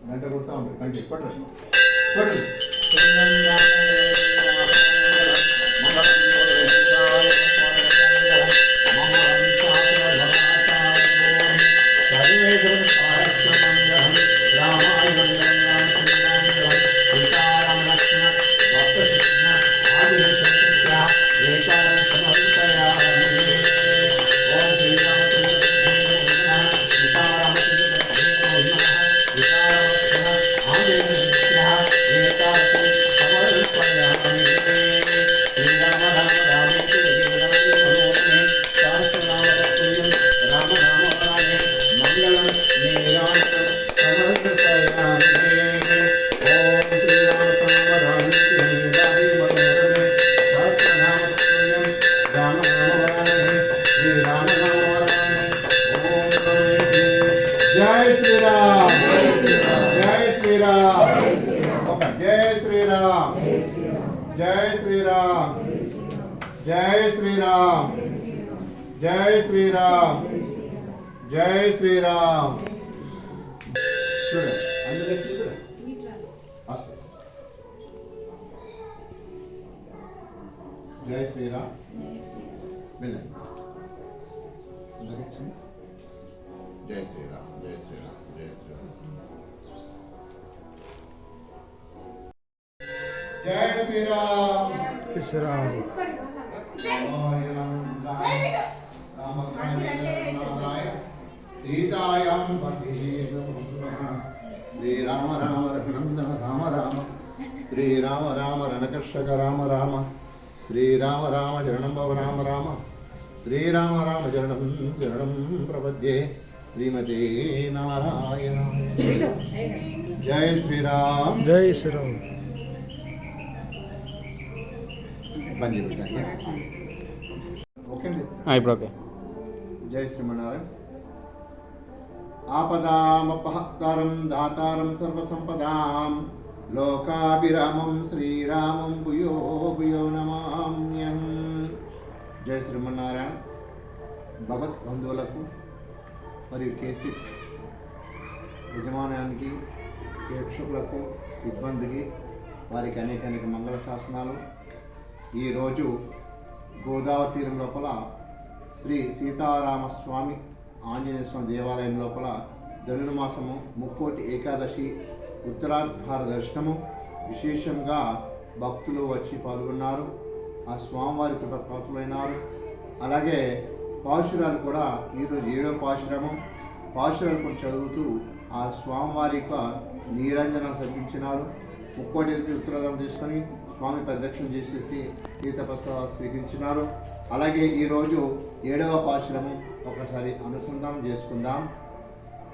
గంట కొడతా ఉంటారు. గంట కొట్టండి జై శ్రీరామ్ జై శ్రీరామ్ ఒక జై శ్రీరామ్ జై శ్రీరామ్ జై శ్రీరామ్ జై శ్రీరామ్ జై శ్రీరామ్ చూడండి అందులో చూడండి జై శ్రీరామ్ వెళ్ళండి జై శ్రీరామ్ జై శ్రీరామ్ జై శ్రీరామ్ జై శ్రీరామ్ శ్రీరామ్ సీతాయాం శ్రీరామ రామ రఘునందన రామ రామ శ్రీరామ రామ రణకర్షక రామ రామ శ్రీరామ రామ చరణం భవ రామ రామ శ్రీరామ రామ చరణం చరణం ప్రపద్యే శ్రీమతే నారాయణ జై శ్రీరామ్। జై శ్రీరామ్। ఇప్పుడు ఓకే. జై శ్రీమన్నారాయణ। ఆపదామపహత్తారం దాతారం సర్వసంపదాం। లోకాభిరామం శ్రీరామం భూయో భూయో నమామ్యం జై శ్రీమన్నారాయణ। భగవత్ బంధువులకు మరియు కే సిక్స్ యజమానానికి ప్రేక్షకులకు సిబ్బందికి వారికి అనేక అనేక మంగళ శాసనాలు ఈరోజు గోదావరి తీరం లోపల శ్రీ సీతారామస్వామి ఆంజనేయ స్వామి దేవాలయం లోపల ధనుర్మాసము ముక్కోటి ఏకాదశి ఉత్తరాధార దర్శనము. విశేషంగా భక్తులు వచ్చి పాల్గొన్నారు. ఆ స్వామివారి కృప పాత్రులైనారు అలాగే పాశురాలు కూడా ఈరోజు ఏడో పాశురము పాశురాలు కూడా చదువుతూ ఆ స్వామివారి యొక్క నీరంజన సమర్పించినారు ముక్కోటి ఎదుటి ఉత్తరాదం తీసుకొని స్వామి ప్రదక్షిణ చేసేసి ఈ తపస్సు స్వీకరించినారు అలాగే ఈరోజు ఏడవ పాశురము ఒకసారి అనుసంధానం చేసుకుందాం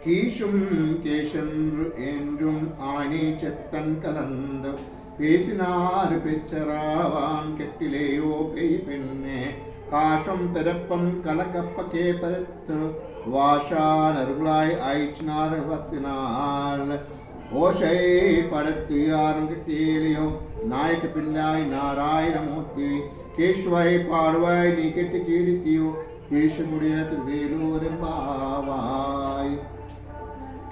கீஷும் கேஷன்று என்றும் ஆணி செத்தன் கலந்து பேசினார் பெச்சராவான் கெட்டிலேயோ பெய் பெண்ணே காஷம் பிறப்பன் கலகப்பக்கே பருத்து வாஷான் அருளாய் ஆயிச்சினார் பத்தினால் ஓஷை படத்து யாரும் நாயக்கு பிள்ளாய் நாராயணமூர்த்தி கேஷ்வாய் பாடுவாய் நீ கெட்டு கீடித்தியோ கேஷமுடைய திருவேலூரெம்பாவாய்.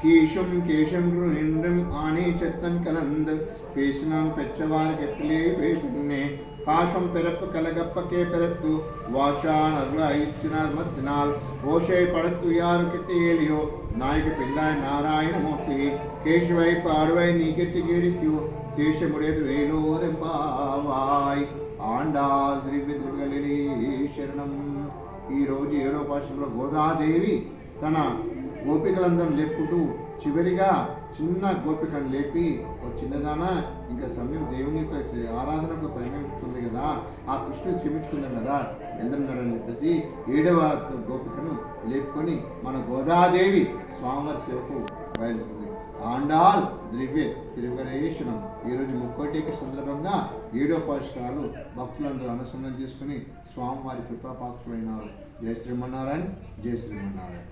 கீஷும் கேஷம் என்றும் ஆணை செத்தன் கலந்து பேசினான் பெற்றவார் கெட்டிலே பேசினே பாஷம் பிறப்பு கலகப்பக்கே பிறத்து வாஷான் அருள ஐச்சினார் மத்தினால் ஓஷை படத்து யாரு கிட்ட ஏழியோ நாய்க்கு பிள்ளாய் நாராயண மூர்த்தி கேசுவை பார்வை நீக்கிட்டு கீழிக்கு தேசமுடையது வேலோரெம்பாவாய் ఆండాల్ దివ్య దుర్గలి శరణం ఈరోజు ఏడో పాశ్వంలో గోదాదేవి తన గోపికలందరూ లేపుకుంటూ చివరిగా చిన్న గోపికను లేపి ఓ చిన్నదానా ఇంకా సమయం దేవుని యొక్క ఆరాధనకు సమయం ఇస్తుంది కదా ఆ కృష్ణుని క్షమించుకుందాం కదా వెళ్తున్నాడని చెప్పేసి ఏడవ గోపికను లేపుకొని మన గోదాదేవి స్వామివారి సేవకు బయలుదేరింది ఆండాల్ ద్రివ్య తిరుగణేశ్వరం ఈరోజు ముక్కోటికి సందర్భంగా ఏడో పాఠశాలు భక్తులందరూ అనుసంధానం చేసుకుని స్వామివారి కృపాపాత్రులైనారు జయ శ్రీమన్నారాయణ జయ శ్రీమన్నారాయణ.